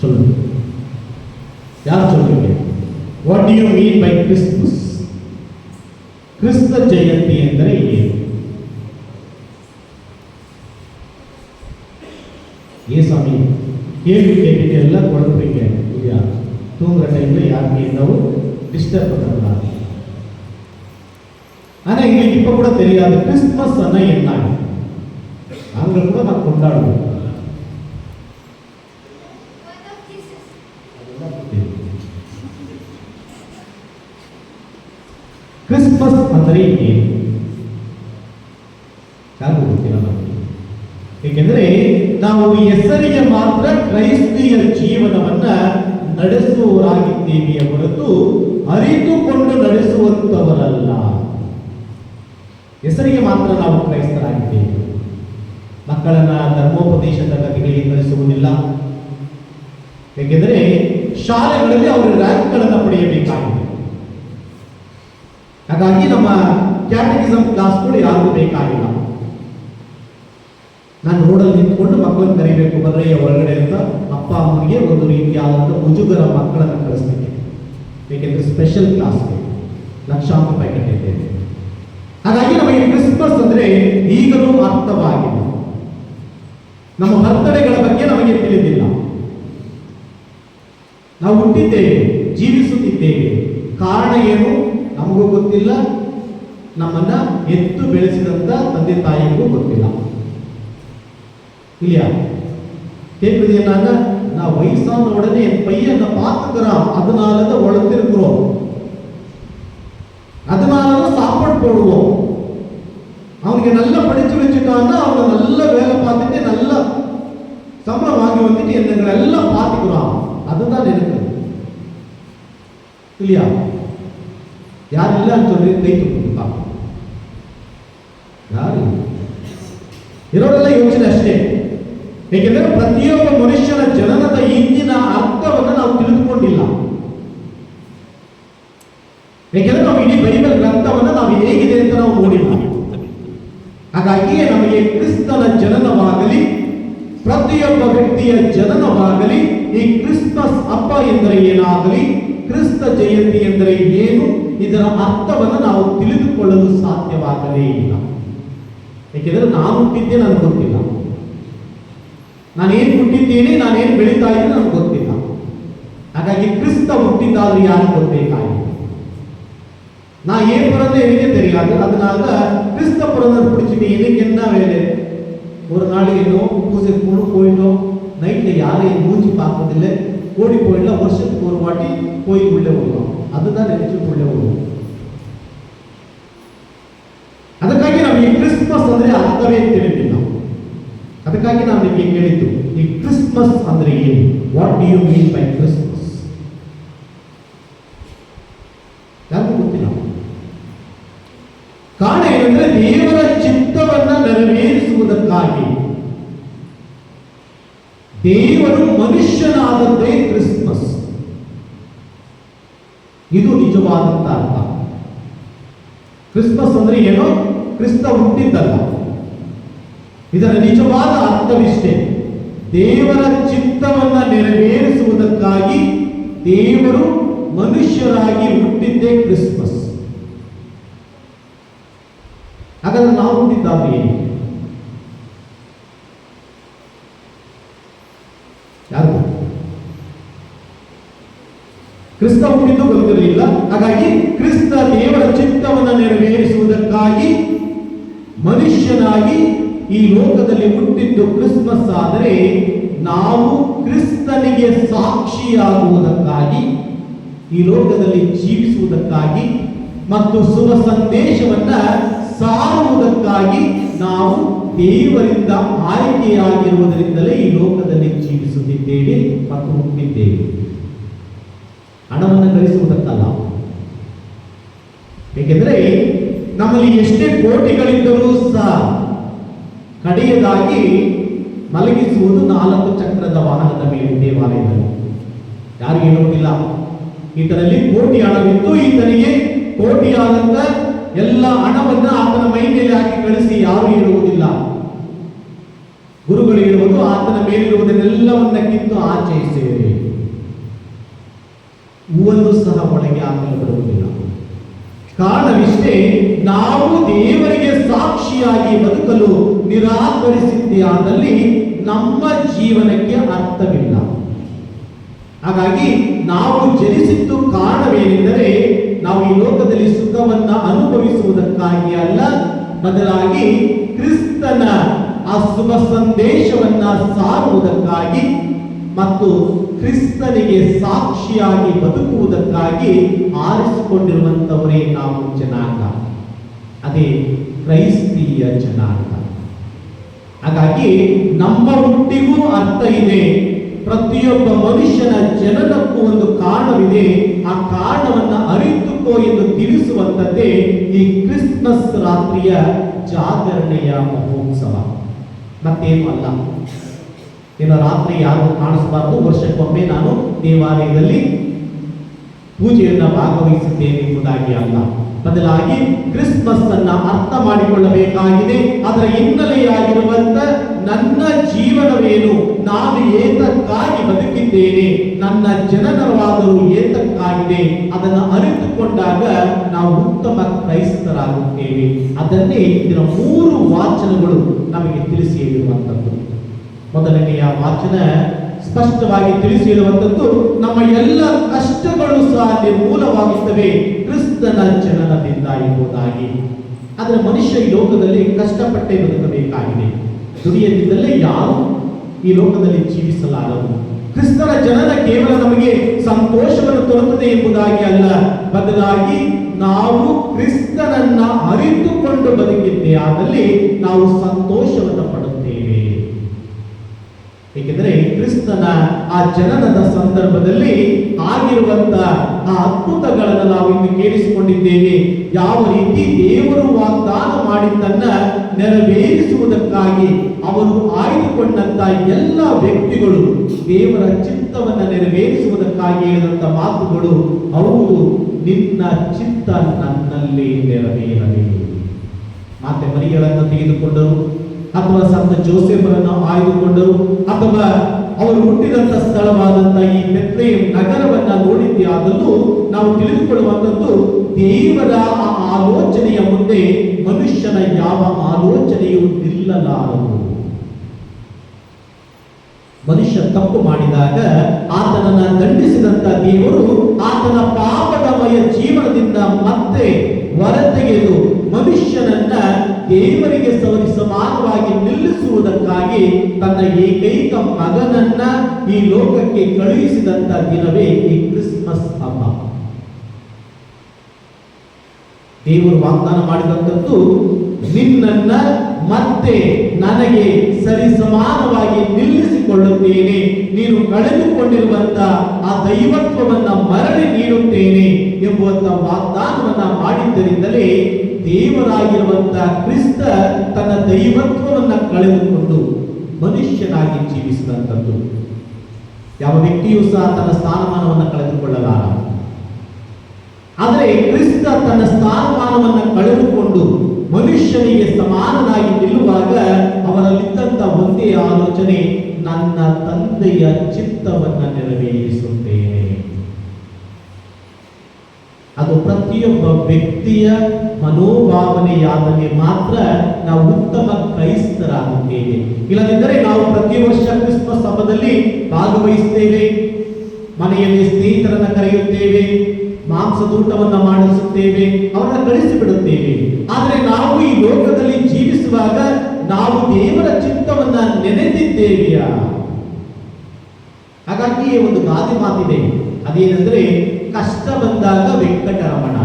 சொல்லுங்க. யார் சொல்றீங்க? What do you mean by Christmas ಕ್ರಿಸ್ತ ಜಯಂತಿ ಎಂದರೆ ಏನು ஏ சாமி கேள்வி கேட்டுட்டு எல்லாம் குழப்பீங்க. இல்லையா? தூங்குற டைம்ல யாருக்கு என்னவும் டிஸ்டர்ப் பண்ணக்கூடாது ஆனா எங்களுக்கு இப்ப கூட தெரியாது. கிறிஸ்துமஸ் ஆனா என்ன? நாங்கள் கூட நான் கொண்டாடுவோம். ಅಂದರೆ ಏನು ಗೊತ್ತಿಲ್ಲ ಏಕೆಂದರೆ ನಾವು ಹೆಸರಿಗೆ ಮಾತ್ರ ಕ್ರೈಸ್ತಿಯ ಜೀವನವನ್ನ ನಡೆಸುವವರಾಗಿದ್ದೇವೆಯೇ ಹೊರತು ಅರಿತುಕೊಂಡು ನಡೆಸುವಂತವರಲ್ಲ. ಹೆಸರಿಗೆ ಮಾತ್ರ ನಾವು ಕ್ರೈಸ್ತರಾಗಿದ್ದೇವೆ. ಮಕ್ಕಳನ್ನ ಧರ್ಮೋಪದೇಶದ ಕಥೆಗಳಿಗೆ ನಡೆಸುವುದಿಲ್ಲ ಏಕೆಂದರೆ ಶಾಲೆಗಳಲ್ಲಿ ಅವರು ರ್ಯಾಂಕ್ಗಳನ್ನು ಪಡೆಯಬೇಕಾಗಿದೆ. ಹಾಗಾಗಿ ನಮ್ಮ ಕ್ಯಾಟಗಿಸಮ್ ಕ್ಲಾಸ್ಗಳು ಯಾರಿಗೂ ಬೇಕಾಗಿಲ್ಲ. ನಾನು ರೋಡಲ್ಲಿ ನಿಂತ್ಕೊಂಡು ಮಕ್ಕಳನ್ನು ಕರಿಬೇಕು ಬರ್ರಿ ಹೊರಗಡೆ ಅಂತ ಅಪ್ಪ ಅಮ್ಮನಿಗೆ ಒಂದು ರೀತಿಯಾದಂಥ ಮುಜುಗರ ಮಕ್ಕಳನ್ನು ಕಳಿಸ್ಲಿಕ್ಕೆ. ಏಕೆಂದ್ರೆ ಸ್ಪೆಷಲ್ ಕ್ಲಾಸ್ ಲಕ್ಷಾಂತರ ರೂಪಾಯಿ ಕಟ್ಟಿದ್ದೇವೆ ಹಾಗಾಗಿ ನಮಗೆ ಕ್ರಿಸ್ಮಸ್ ಅಂದ್ರೆ ಈಗಲೂ ಅರ್ಥವಾಗಿಲ್ಲ ನಮ್ಮ ಬರ್ತಡೆಗಳ ಬಗ್ಗೆ ನಮಗೆ ತಿಳಿದಿಲ್ಲ. ನಾವು ಹುಟ್ಟಿದ್ದೇವೆ, ಜೀವಿಸುತ್ತಿದ್ದೇವೆ. ಕಾರಣ ಏನು? ನಮಗೂ ಗೊತ್ತಿಲ್ಲ ನಮ್ಮನ್ನ ಎತ್ತು ಬೆಳೆಸಿದಂತ ತಂದೆ ತಾಯಿಗೂ ಗೊತ್ತಿಲ್ಲ இல்லையா கேட்குறது என்னன்னா நான் வயசான உடனே என் பையன் என்ன பார்த்துக்கிறான் அதனாலதான் வளர்த்திருக்கிறோம் அதனாலதான் சாப்பாடு போடுவோம் அவனுக்கு நல்லா படிச்சு வச்சுட்டான்னா அவனை நல்ல வேலை பார்த்துட்டு நல்ல சம்பளம் வாங்கி வந்துட்டு என்னங்களை எல்லாம் பார்த்துக்கிறான் அதுதான் எனக்கு இல்லையா ಯಾರಿಲ್ಲ ಅಂತಂದ್ರೆ ಕೈ ತುಂಬ ಯಾರು? ಇರೋರೆಲ್ಲ ಯೋಚನೆ ಅಷ್ಟೇ. ಏಕೆಂದರೆ ಪ್ರತಿಯೊಬ್ಬ ಮನುಷ್ಯನ ಜನನದ ಹಿಂದಿನ ಅರ್ಥವನ್ನು ನಾವು ತಿಳಿದುಕೊಂಡಿಲ್ಲ. ಏಕೆಂದರೆ ನಾವು ಇಡೀ ಬೈಬಲ್ ಗ್ರಂಥವನ್ನು ನಾವು ಹೇಗಿದೆ ಅಂತ ನಾವು ನೋಡಿಲ್ಲ. ಹಾಗಾಗಿಯೇ ನಮಗೆ ಕ್ರಿಸ್ತನ ಜನನವಾಗಲಿ, ಪ್ರತಿಯೊಬ್ಬ ವ್ಯಕ್ತಿಯ ಜನನವಾಗಲಿ, ಈ ಕ್ರಿಸ್ಮಸ್ ಹಬ್ಬ ಎಂದರೆ ಏನಾಗಲಿ ಕ್ರಿಸ್ತ ಜಯಂತಿ ಎಂದರೆ ಏನು ಇದರ ಅರ್ಥವನ್ನು ನಾವು ತಿಳಿದುಕೊಳ್ಳಲು ಸಾಧ್ಯವಾಗಲೇ ಇಲ್ಲ ಏಕೆಂದರೆ ನಾನು ಹುಟ್ಟಿದ್ದೆ ನನಗೆ ಗೊತ್ತಿಲ್ಲ ನಾನೇನು ಹುಟ್ಟಿದ್ದೀನಿ ನಾನೇನು ಬೆಳೀತಾ ಇದ್ದೀನಿ ನನಗೆ ಗೊತ್ತಿಲ್ಲ ಹಾಗಾಗಿ ಕ್ರಿಸ್ತ ಹುಟ್ಟಿದ್ದಾದ್ರೂ ಯಾರು ಗೊತ್ತಬೇಕಾಗಿದೆ நா ஏன் பிறந்தேன் எனக்கே தெரியாது அதனால கிறிஸ்த பிறந்த பிடிச்சிட்டு எனக்கு என்ன வேலை ஒரு நாளைக்கு என்னோ பூஜை கூட போயிட்டோம் நைட்ல யாரையும் மூஞ்சி பார்க்கறதில்லை ஓடி போயிடலாம் வருஷத்துக்கு ஒரு வாட்டி கோயில் உள்ளே வருவோம் அதுதான் நினைச்சு உள்ளே வருவோம் ಅದಕ್ಕಾಗಿ ನಮಗೆ ಕ್ರಿಸ್ಮಸ್ ಅಂದ್ರೆ ಅರ್ಥವೇ ತಿಳಿದಿಲ್ಲ ಅದಕ್ಕಾಗಿ ನಾನು ನಿಮಗೆ ಕೇಳಿದ್ದು ಈ ಕ್ರಿಸ್ಮಸ್ ಅಂದ್ರೆ ಏನು what do you mean by Christmas ಯಾರಿಗೂ ಗೊತ್ತಿಲ್ಲ ಕಾರಣ ಏನಂದ್ರೆ ದೇವರ ಚಿತ್ತವನ್ನ ನೆರವೇರಿಸುವುದಕ್ಕಾಗಿ ದೇವರು ಮನುಷ್ಯನಾದದ್ದೇ ಕ್ರಿಸ್ಮಸ್ ಇದು ನಿಜವಾದಂತ ಅರ್ಥ. ಕ್ರಿಸ್ಮಸ್ ಅಂದ್ರೆ ಏನು? ಕ್ರಿಸ್ತ ಹುಟ್ಟಿದ್ದಲ್ಲ. ಇದರ ನಿಜವಾದ ಅರ್ಥವಿಷ್ಟೇ. ದೇವರ ಚಿತ್ತವನ್ನ ನೆರವೇರಿಸುವುದಕ್ಕಾಗಿ ದೇವರು ಮನುಷ್ಯರಾಗಿ ಹುಟ್ಟಿದ್ದೇ ಕ್ರಿಸ್ಮಸ್. ಹಾಗಾದ್ರೆ ನಾವು ಹುಟ್ಟಿದ್ದಾದ್ರೆ ಏನು ಯಾರು ಕ್ರಿಸ್ತ ಹುಟ್ಟಿದ್ದು ಗೊತ್ತಿರಲಿಲ್ಲ ಹಾಗಾಗಿ ಕ್ರಿಸ್ತ ದೇವರ ಚಿತ್ತವನ್ನು ನೆರವೇರಿಸುವುದಕ್ಕಾಗಿ ಮನುಷ್ಯನಾಗಿ ಈ ಲೋಕದಲ್ಲಿ ಹುಟ್ಟಿದ್ದು ಕ್ರಿಸ್ಮಸ್ ಆದರೆ ನಾವು ಕ್ರಿಸ್ತನಿಗೆ ಸಾಕ್ಷಿಯಾಗುವುದಕ್ಕಾಗಿ, ಈ ಲೋಕದಲ್ಲಿ ಜೀವಿಸುವುದಕ್ಕಾಗಿ ಮತ್ತು ಶುಭ ಸಂದೇಶವನ್ನ ಸಾರುವುದಕ್ಕಾಗಿ ನಾವು ದೇವರಿಂದ ಆಯ್ಕೆಯಾಗಿರುವುದರಿಂದಲೇ ಈ ಲೋಕದಲ್ಲಿ ಜೀವಿಸುತ್ತಿದ್ದೇವೆ ಮತ್ತು ಹುಟ್ಟಿದ್ದೇವೆ. ಹಣವನ್ನು ಗಳಿಸುವುದಕ್ಕಲ್ಲ ಏಕೆಂದರೆ ನಮ್ಮಲ್ಲಿ ಎಷ್ಟೇ ಕೋಟಿಗಳಿದ್ದರೂ ಸಹ ಕಡೆಯದಾಗಿ ಮಲಗಿಸುವುದು ನಾಲ್ಕು ಚಕ್ರದ ವಾಹನದ ಮೇಲೆ ದೇವಾಲಯದಲ್ಲಿ. ಯಾರಿಗೆ ಹೇಳುವುದಿಲ್ಲ. ಈತನಲ್ಲಿ ಕೋಟಿ ಹಣವಿದ್ದು ಈತನಿಗೆ ಕೋಟಿಯಾದಂತ ಎಲ್ಲ ಹಣವನ್ನು ಆತನ ಮೈ ಮೇಲೆ ಹಾಕಿ ಕಳಿಸಿ ಯಾರು ಹೇಳುವುದಿಲ್ಲ. ಗುರುಗಳು ಹೇಳುವುದು, ಆತನ ಮೇಲಿರುವುದನ್ನೆಲ್ಲವನ್ನ ಕಿತ್ತು ಆಚೆ ಸೇರಿ ಹೂವನ್ನು ಸಹ ಒಳಗೆ ಹಾಕಲು ಬರುವುದಿಲ್ಲ. ಕಾರಣವಿಷ್ಟೇ, ನಾವು ದೇವರಿಗೆ ಸಾಕ್ಷಿಯಾಗಿ ಬದುಕಲು ನಿರಾಕರಿಸಿದ್ದೇ ಆದಲ್ಲಿ ನಮ್ಮ ಜೀವನಕ್ಕೆ ಅರ್ಥವಿಲ್ಲ. ಹಾಗಾಗಿ ನಾವು ಜನಿಸಿದ್ದು ಕಾರಣವೇನೆಂದರೆ, ನಾವು ಈ ಲೋಕದಲ್ಲಿ ಸುಖವನ್ನು ಅನುಭವಿಸುವುದಕ್ಕಾಗಿ ಅಲ್ಲ, ಬದಲಾಗಿ ಕ್ರಿಸ್ತನ ಆ ಶುಭ ಸಂದೇಶವನ್ನ ಸಾರುವುದಕ್ಕಾಗಿ ಮತ್ತು ಕ್ರಿಸ್ತನಿಗೆ ಸಾಕ್ಷಿಯಾಗಿ ಬದುಕುವುದಕ್ಕಾಗಿ ಆರಿಸಿಕೊಂಡಿರುವಂತವರೇ ನಾವು ಜನಾಂಗ. ಅದೇ ಕ್ರೈಸ್ತೀಯ ಜನಾಂಗ. ಹಾಗಾಗಿ ನಮ್ಮ ಹುಟ್ಟಿಗೂ ಅರ್ಥ ಇದೆ. ಪ್ರತಿಯೊಬ್ಬ ಮನುಷ್ಯನ ಜನನಕ್ಕೂ ಒಂದು ಕಾರಣವಿದೆ. ಆ ಕಾರಣವನ್ನು ಅರಿತುಕೋ ಎಂದು ತಿಳಿಸುವಂತದ್ದೇ ಈ ಕ್ರಿಸ್ಮಸ್ ರಾತ್ರಿಯ ಜಾಗರಣೆಯ ಮಹೋತ್ಸವ. ಮತ್ತೇನು ಅಲ್ಲ. ಇನ್ನು ರಾತ್ರಿ ಯಾರು ಕಾಣಿಸಬಾರದು, ವರ್ಷಕ್ಕೊಮ್ಮೆ ನಾನು ದೇವಾಲಯದಲ್ಲಿ ಪೂಜೆಯನ್ನು ಭಾಗವಹಿಸಿದ್ದೇನೆ ಎಂಬುದಾಗಿ ಅಲ್ಲ. ಬದಲಾಗಿ ಕ್ರಿಸ್ಮಸ್ ಅನ್ನ ಅರ್ಥ ಮಾಡಿಕೊಳ್ಳಬೇಕಾಗಿದೆ. ಅದರ ಹಿನ್ನೆಲೆಯಾಗಿರುವಂತ ನನ್ನ ಜೀವನವೇನು? ನಾನು ಏತಕ್ಕಾಗಿ ಬದುಕಿದ್ದೇನೆ? ನನ್ನ ಜನನವಾದರೂ ಏತಕ್ಕಾಗಿದೆ? ಅದನ್ನು ಅರಿತುಕೊಂಡಾಗ ನಾವು ಉತ್ತಮ ಕ್ರೈಸ್ತರಾಗುತ್ತೇವೆ. ಅದನ್ನೇ ಇದರ ಮೂರು ವಾಚನಗಳು ನಮಗೆ ತಿಳಿಸಿ ಮೊದಲನೆಯ ವಾಚನ ಸ್ಪಷ್ಟವಾಗಿ ತಿಳಿಸಿರುವಂಥದ್ದು, ನಮ್ಮ ಎಲ್ಲ ಕಷ್ಟಗಳು ಸಹ ನಿರ್ಮೂಲವಾಗುತ್ತವೆ ಕ್ರಿಸ್ತನ ಜನನದಿಂದ ಎಂಬುದಾಗಿ. ಆದರೆ ಮನುಷ್ಯ ಈ ಲೋಕದಲ್ಲಿ ಕಷ್ಟಪಟ್ಟೆ ಬದುಕಬೇಕಾಗಿದೆ. ದುಡಿಯದಿದ್ದಲ್ಲೇ ಯಾರು ಈ ಲೋಕದಲ್ಲಿ ಜೀವಿಸಲಾರರು. ಕ್ರಿಸ್ತನ ಜನನ ಕೇವಲ ನಮಗೆ ಸಂತೋಷವನ್ನು ತರುತ್ತದೆ ಎಂಬುದಾಗಿ ಅಲ್ಲ, ಬದಲಾಗಿ ನಾವು ಕ್ರಿಸ್ತನನ್ನ ಅರಿತುಕೊಂಡು ಬದುಕಿದ್ದೇ ಆದಲ್ಲಿ ನಾವು ಸಂತೋಷವನ್ನು ಪಡುತ್ತೇವೆ ಏಕೆಂದರೆ ಕ್ರಿಸ್ತನ ಆ ಜನನದ ಸಂದರ್ಭದಲ್ಲಿ ಆಗಿರುವಂತ ಆ ಅದ್ಭುತಗಳನ್ನು ನಾವು ಇಂದು ಕೇಳಿಸಿಕೊಂಡಿದ್ದೇವೆ. ಯಾವ ರೀತಿ ದೇವರು ವಾಗ್ದಾನ ಮಾಡಿದ್ದನ್ನ ನೆರವೇರಿಸುವುದಕ್ಕಾಗಿ ಅವರು ಆಯ್ದುಕೊಂಡಂತ ಎಲ್ಲ ವ್ಯಕ್ತಿಗಳು ದೇವರ ಚಿತ್ತವನ್ನ ನೆರವೇರಿಸುವುದಕ್ಕಾಗಿ ಹೇಳಿದಂತ ಮಾತುಗಳು ಹೌದು ನಿನ್ನ ಚಿತ್ತ ನನ್ನಲ್ಲಿ ನೆರವೇರಲಿ ಮಾತೆ ಮರಿಗಳನ್ನು ತೆಗೆದುಕೊಂಡರು, ಅಥವಾ ಸಂತ ಜೋಸೆಫರನ್ನು ಆಯ್ದುಕೊಂಡರು, ಅಥವಾ ಅವರು ಹುಟ್ಟಿದಂತ ಸ್ಥಳವಾದಂತ ಈ ಬೆತ್ಲೆಯಂ ನಗರವನ್ನ ನೋಡಿದ್ದೇ. ಆದರೂ ನಾವು ತಿಳಿದುಕೊಳ್ಳುವಂಥದ್ದು ದೇವರ ಆಲೋಚನೆಯ ಮುಂದೆ ಮನುಷ್ಯನ ಯಾವ ಆಲೋಚನೆಯೂ ನಿಲ್ಲಲಾರದು. ಮನುಷ್ಯ ತಪ್ಪು ಮಾಡಿದಾಗ ಆತನನ್ನ ದಂಡಿಸಿದಂತ ದೇವರು ಆತನ ಪಾಪದಮಯ ಜೀವನದಿಂದ ಮತ್ತೆ ಹೊರತೆಗೆದು ಮನುಷ್ಯನನ್ನ ದೇವರಿಗೆ ಸವರಿ ಸಮಾನವಾಗಿ ನಿಲ್ಲಿಸುವುದಕ್ಕಾಗಿ ತನ್ನ ಏಕೈಕ ಮಗನನ್ನ ಈ ಲೋಕಕ್ಕೆ ಕಳುಹಿಸಿದಂತ ದಿನವೇ ಈ ಕ್ರಿಸ್ಮಸ್ ಹಬ್ಬ. ದೇವರು ವಾಗ್ದಾನ ಮಾಡಿದಂಥದ್ದು ನಿನ್ನನ್ನ ಮತ್ತೆ ನನಗೆ ಸರಿ ಸಮಾನವಾಗಿ ನಿಲ್ಲಿಸಿಕೊಳ್ಳುತ್ತೇನೆ. ನೀನು ಕಳೆದುಕೊಂಡಿರುವಂತ ಆ ದೈವತ್ವವನ್ನ ಮರಳಿ ನೀಡುತ್ತೇನೆ ಎಂಬುವಂತ ವಾಗ್ದಾನವನ್ನ ಮಾಡಿದ್ದರಿಂದಲೇ ದೇವರಾಗಿರುವಂತ ಕ್ರಿಸ್ತ ತನ್ನ ದೈವತ್ವವನ್ನ ಕಳೆದುಕೊಂಡು ಮನುಷ್ಯನಾಗಿ ಜೀವಿಸಿದಂಥದ್ದು ಯಾವ ವ್ಯಕ್ತಿಯೂ ಸಹ ತನ್ನ ಸ್ಥಾನಮಾನವನ್ನು ಕಳೆದುಕೊಳ್ಳಲಾರ ಆದರೆ ಕ್ರಿಸ್ತ ತನ್ನ ಸ್ಥಾನಮಾನವನ್ನು ಕಳೆದುಕೊಂಡು ಮನುಷ್ಯನಿಗೆ ಸಮಾನನಾಗಿ ನಿಲ್ಲುವಾಗ ಅವರಲ್ಲಿದ್ದಂಥ ಒಂದೇ ಆಲೋಚನೆ, ನನ್ನ ತಂದೆಯ ಚಿತ್ತವನ್ನು ನೆರವೇರಿಸುತ್ತೇನೆ. ಅದು ಪ್ರತಿಯೊಬ್ಬ ವ್ಯಕ್ತಿಯ ಮನೋಭಾವನೆಯಾದರೆ ಮಾತ್ರ ನಾವು ಉತ್ತಮ ಕ್ರೈಸ್ತರಾಗುತ್ತೇವೆ. ಇಲ್ಲದಿದ್ದರೆ ನಾವು ಪ್ರತಿ ವರ್ಷ ಕ್ರಿಸ್ಮಸ್ ಹಬ್ಬದಲ್ಲಿ ಭಾಗವಹಿಸುತ್ತೇವೆ ಮನೆಯಲ್ಲಿ ಸ್ನೇಹಿತರನ್ನು ಕರೆಯುತ್ತೇವೆ ಮಾಂಸದೂಟವನ್ನ ಮಾಡಿಸುತ್ತೇವೆ, ಅವರನ್ನು ಕಳಿಸಿ ಬಿಡುತ್ತೇವೆ ಆದರೆ ನಾವು ಈ ಲೋಕದಲ್ಲಿ ಜೀವಿಸುವಾಗ ನಾವು ದೇವರ ಚಿತ್ತವನ್ನ ನೆನೆದಿದ್ದೇವೆಯಾ? ಹಾಗಾಗಿ ಒಂದು ಗಾದೆ ಮಾತಿದೆ. ಅದೇನೆಂದ್ರೆ ಕಷ್ಟ ಬಂದಾಗ ವೆಂಕಟರಮಣ.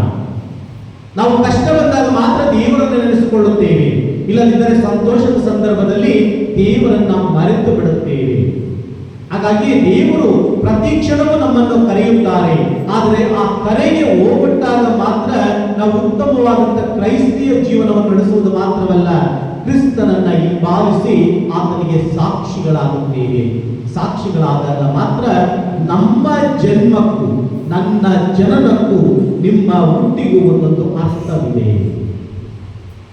ನಾವು ಕಷ್ಟ ಬಂದಾಗ ಮಾತ್ರ ದೇವರನ್ನು ನೆನೆಸಿಕೊಳ್ಳುತ್ತೇವೆ. ಇಲ್ಲದಿದ್ದರೆ ಸಂತೋಷದ ಸಂದರ್ಭದಲ್ಲಿ ದೇವರನ್ನ ಮರೆತು ಬಿಡುತ್ತೇವೆ. ಹಾಗಾಗಿ ದೇವರು ಪ್ರತಿ ಕ್ಷಣವೂ ನಮ್ಮನ್ನು ಕರೆಯುತ್ತಾರೆ. ಆದರೆ ಆ ಕರೆಗೆ ಹೋಗ್ಬಿಟ್ಟಾಗ ಮಾತ್ರ ನಾವು ಉತ್ತಮವಾದಂತಹ ಕ್ರೈಸ್ತಿಯ ಜೀವನವನ್ನು ನಡೆಸುವುದು ಮಾತ್ರವಲ್ಲ, ಕ್ರಿಸ್ತನನ್ನ ಹಿಂಬಾಲಿಸಿ ಆತನಿಗೆ ಸಾಕ್ಷಿಗಳಾಗುತ್ತೇವೆ. ಸಾಕ್ಷಿಗಳಾದಾಗ ಮಾತ್ರ ನಮ್ಮ ಜನ್ಮಕ್ಕೂ, ನನ್ನ ಜನನಕ್ಕೂ ನಿಮ್ಮ ಹುಟ್ಟಿಗೂ ಒಂದೊಂದು ಅರ್ಥವಿದೆ.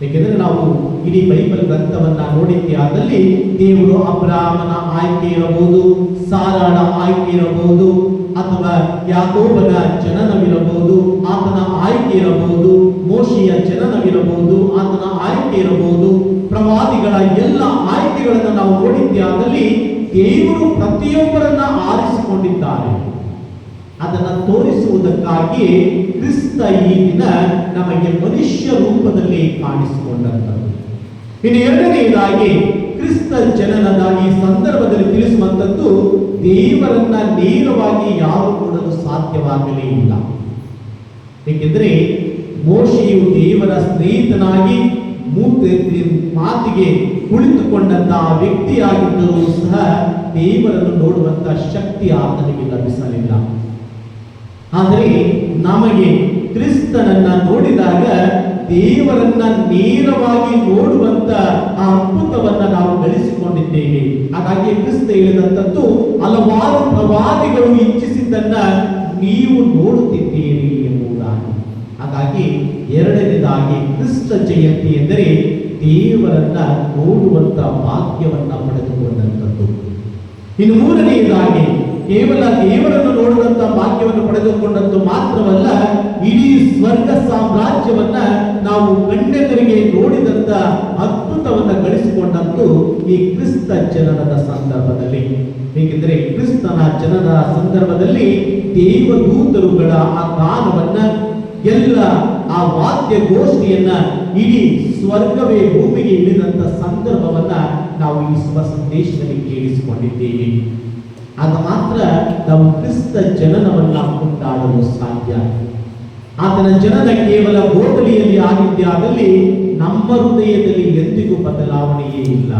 ಏಕೆಂದರೆ ನಾವು ಇಡೀ ಬೈಬಲ್ ಗ್ರಂಥವನ್ನ ನೋಡಿದ್ದೇ ಆದಲ್ಲಿ ದೇವರು ಅಬ್ರಾಹ್ಮನ ಆಯ್ಕೆ ಇರಬಹುದು, ಸಾರಾಳ ಆಯ್ಕೆ ಇರಬಹುದು, ಅಥವಾ ಯಾಕೋಬನ ಜನನವಿರಬಹುದು, ಆತನ ಆಯ್ಕೆ ಇರಬಹುದು, ಮೋಶಿಯ ಜನನವಿರಬಹುದು, ಆತನ ಆಯ್ಕೆ ಇರಬಹುದು, ಪ್ರವಾದಿಗಳ ಎಲ್ಲ ಆಯ್ಕೆಗಳನ್ನು ನಾವು ನೋಡಿದ್ದೇ ಆದಲ್ಲಿ ದೇವರು ಪ್ರತಿಯೊಬ್ಬರನ್ನ ಆರಿಸಿಕೊಂಡಿದ್ದಾರೆ. ಅದನ್ನ ತೋರಿಸುವುದಕ್ಕಾಗಿ ಕ್ರಿಸ್ತ ಈ ದಿನ ನಮಗೆ ಮನುಷ್ಯ ರೂಪದಲ್ಲಿ ಕಾಣಿಸಿಕೊಂಡಂತ ಇನ್ನು ಎರಡನೆಯದಾಗಿ ಕ್ರಿಸ್ತ ಜನನದ ಈ ಸಂದರ್ಭದಲ್ಲಿ ತಿಳಿಸುವಂಥದ್ದು, ದೇವರನ್ನ ನೇರವಾಗಿ ಯಾರು ಕೊಡಲು ಸಾಧ್ಯವಾಗಲೇ ಇಲ್ಲ. ಏಕೆಂದರೆ ಮೋಶೆಯು ದೇವರ ಸ್ನೇಹಿತನಾಗಿ ಮೂರ್ತಿ, ಮಾತಿಗೆ ಕುಳಿತುಕೊಂಡಂತಹ ವ್ಯಕ್ತಿಯಾಗಿದ್ದರೂ ಸಹ ದೇವರನ್ನು ನೋಡುವಂತ ಶಕ್ತಿ ಆತನಿಗೆ ಲಭಿಸಲಿಲ್ಲ. ಆದರೆ ನಮಗೆ ಕ್ರಿಸ್ತನನ್ನ ನೋಡಿದಾಗ ದೇವರನ್ನ ನೇರವಾಗಿ ನೋಡುವಂತ ಆ ಅದ್ಭುತವನ್ನ ನಾವು ಗಳಿಸಿಕೊಂಡಿದ್ದೇವೆ. ಹಾಗಾಗಿ ಕ್ರಿಸ್ತ ಹೇಳಿದಂಥದ್ದು ಹಲವಾರು ಪ್ರವಾದಿಗಳು ಇಚ್ಛಿಸಿದ್ದನ್ನ ನೀವು ನೋಡುತ್ತಿದ್ದೀರಿ ಎಂಬುದಾಗಿ. ಹಾಗಾಗಿ ಎರಡನೇದಾಗಿ ಕ್ರಿಸ್ತ ಜಯಂತಿ ಎಂದರೆ ದೇವರನ್ನ ನೋಡುವಂತ ಭಾಗ್ಯವನ್ನ ಪಡೆದುಕೊಂಡಂಥದ್ದು. ಇನ್ನು ಮೂರನೆಯದಾಗಿ ಕೇವಲ ದೇವರನ್ನು ನೋಡುವಂತ ಭಾಗ್ಯವನ್ನು ಪಡೆದುಕೊಂಡದ್ದು ಮಾತ್ರವಲ್ಲ, ಇಡೀ ಸ್ವರ್ಗ ಸಾಮ್ರಾಜ್ಯವನ್ನ ನಾವು ಗಂಡೆದರಿಗೆ ನೋಡಿದಂತ ಅದ್ಭುತವನ್ನ ಗಳಿಸಿಕೊಂಡದ್ದು ಈ ಕ್ರಿಸ್ತ ಜನನದ ಸಂದರ್ಭದಲ್ಲಿ. ಏಕೆಂದರೆ ಕ್ರಿಸ್ತನ ಜನನ ಸಂದರ್ಭದಲ್ಲಿ ದೇವದೂತರುಗಳ ಆ ಗಾನವನ್ನ ಎಲ್ಲ ಆ ವಾದ್ಯ ಗೋಷ್ಠಿಯನ್ನ ಇಡೀ ಸ್ವರ್ಗವೇ ಭೂಮಿಗೆ ಇಳಿದಂತ ಸಂದರ್ಭವನ್ನ ನಾವು ಈ ಶುಭ ಸಂದೇಶದಲ್ಲಿ ಕೇಳಿಸಿಕೊಂಡಿದ್ದೇವೆ. ಆಗ ನಾವು ಕ್ರಿಸ್ತ ಜನನವನ್ನ ಕೊಂಡಾಡಲು ಸಾಧ್ಯ. ಆತನ ಜನನ ಕೇವಲ ಗೋಟಲಿಯಲ್ಲಿ ಆಗಿದ್ದೇ ಆದಲ್ಲಿ ನಮ್ಮ ಹೃದಯದಲ್ಲಿ ಎಂದಿಗೂ ಬದಲಾವಣೆಯೇ ಇಲ್ಲ.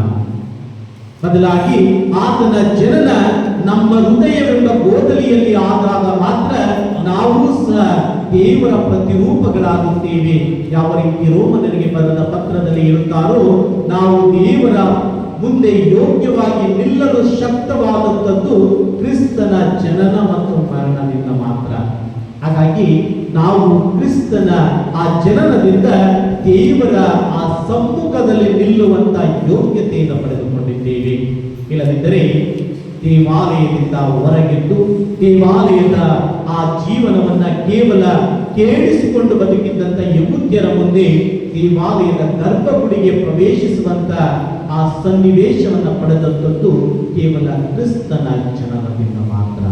ಬದಲಾಗಿ ಆತನ ಜನನ ನಮ್ಮ ಹೃದಯವೆಂಬ ಗೋದಲಿಯಲ್ಲಿ ಆದಾಗ ಮಾತ್ರ ನಾವು ಸಹ ದೇವರ ಪ್ರತಿರೂಪಗಳಾಗುತ್ತೇವೆ. ಯಾವ ರೀತಿ ರೋಮನರಿಗೆ ಬರೆದ ಪತ್ರದಲ್ಲಿ ಇರುತ್ತಾರೋ ನಾವು ದೇವರ ಮುಂದೆ ಯೋಗ್ಯವಾಗಿ ನಿಲ್ಲಲು ಶಕ್ತವಾದಂಥದ್ದು ಕ್ರಿಸ್ತನ ಜನನ ಮತ್ತು ಮರಣದಿಂದ ಮಾತ್ರ. ಹಾಗಾಗಿ ನಾವು ಕ್ರಿಸ್ತನ ಆ ಜನನದಿಂದ ದೇವರ ಆ ಸಮ್ಮುಖದಲ್ಲಿ ನಿಲ್ಲುವಂತ ಯೋಗ್ಯತೆಯನ್ನು ಪಡೆದುಕೊಂಡಿದ್ದೇವೆ. ಇಲ್ಲದಿದ್ದರೆ ದೇವಾಲಯದಿಂದ ಹೊರಗೆದ್ದು ದೇವಾಲಯದ ಆ ಜೀವನವನ್ನ ಕೇವಲ ಕೇಳಿಸಿಕೊಂಡು ಬದುಕಿದ್ದಂತ ಯಮುತ್ಯರ ಮುಂದೆ ದೇವಾಲಯದ ಗರ್ಭಗುಡಿಗೆ ಪ್ರವೇಶಿಸುವಂತ ಆ ಸನ್ನಿವೇಶವನ್ನು ಪಡೆದಂಥದ್ದು ಕೇವಲ ಕ್ರಿಸ್ತನ ಜನರದಿಂದ ಮಾತ್ರ.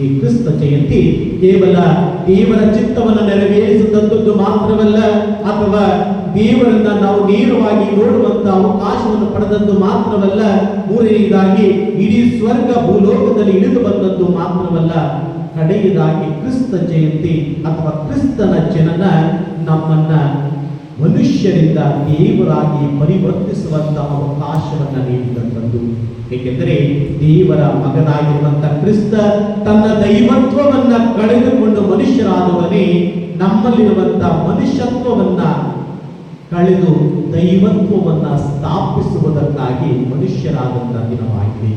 ಈ ಕ್ರಿಸ್ತ ಜಯಂತಿ ಕೇವಲ ದೇವರ ಚಿತ್ತವನ್ನು ನೆರವೇರಿಸಿದಂಥದ್ದು ಮಾತ್ರವಲ್ಲ, ಅಥವಾ ದೇವರನ್ನ ನಾವು ನೇರವಾಗಿ ನೋಡುವಂತ ಅವಕಾಶವನ್ನು ಪಡೆದದ್ದು ಮಾತ್ರವಲ್ಲ ಮೂರನೆಯದಾಗಿ ಇಡೀ ಸ್ವರ್ಗ ಭೂಲೋಕದಲ್ಲಿ ಇಳಿದು ಬಂದದ್ದು ಮಾತ್ರವಲ್ಲ ಕಡೆಯದಾಗಿ ಕ್ರಿಸ್ತ ಜಯಂತಿ ಅಥವಾ ಕ್ರಿಸ್ತನ ಜನನ ನಮ್ಮನ್ನ ಮನುಷ್ಯರಿಂದ ದೇವರಾಗಿ ಪರಿವರ್ತಿಸುವಂತ ಅವಕಾಶವನ್ನ ನೀಡಿದಂಥದ್ದು ಏಕೆಂದರೆ ದೇವರ ಮಗನಾಗಿರುವಂತ ಕ್ರಿಸ್ತ ತನ್ನ ದೈವತ್ವವನ್ನ ಕಳೆದುಕೊಂಡು ಮನುಷ್ಯರಾದವನೇ ನಮ್ಮಲ್ಲಿರುವಂತ ಮನುಷ್ಯತ್ವವನ್ನ ಕಳೆದು ದೈವತ್ವವನ್ನ ಸ್ಥಾಪಿಸುವುದಕ್ಕಾಗಿ ಮನುಷ್ಯರಾದಂತಹ ದಿನವಾಗಿದೆ.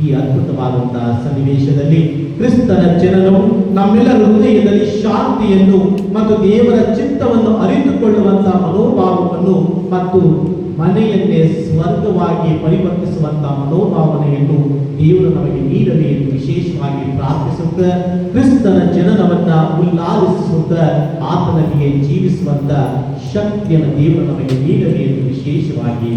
ಈ ಅದ್ಭುತವಾದಂತಹ ಸನ್ನಿವೇಶದಲ್ಲಿ ಕ್ರಿಸ್ತನ ಜನನವು ನಮ್ಮೆಲ್ಲರ ಹೃದಯದಲ್ಲಿ ಶಾಂತಿಯನ್ನು ಮತ್ತು ದೇವರ ಚಿತ್ತವನ್ನು ಅರಿತುಕೊಳ್ಳುವಂತಹ ಮನೋಭಾವವನ್ನು ಮತ್ತು ಮನೆಯನ್ನೇ ಸ್ವರ್ಗವಾಗಿ ಪರಿವರ್ತಿಸುವಂತಹ ಮನೋಭಾವನೆಯನ್ನು ದೇವರು ನಮಗೆ ನೀಡಲಿ ಎಂದು ವಿಶೇಷವಾಗಿ ಪ್ರಾರ್ಥಿಸುತ್ತ ಕ್ರಿಸ್ತನ ಜನನವನ್ನ ಉಲ್ಲಾಲಿಸುತ್ತ ಆತನಿಗೆ ಜೀವಿಸುವಂತ ಶಕ್ತಿಯನ್ನು ದೇವರು ನಮಗೆ ನೀಡಲಿ ಎಂದು ವಿಶೇಷವಾಗಿ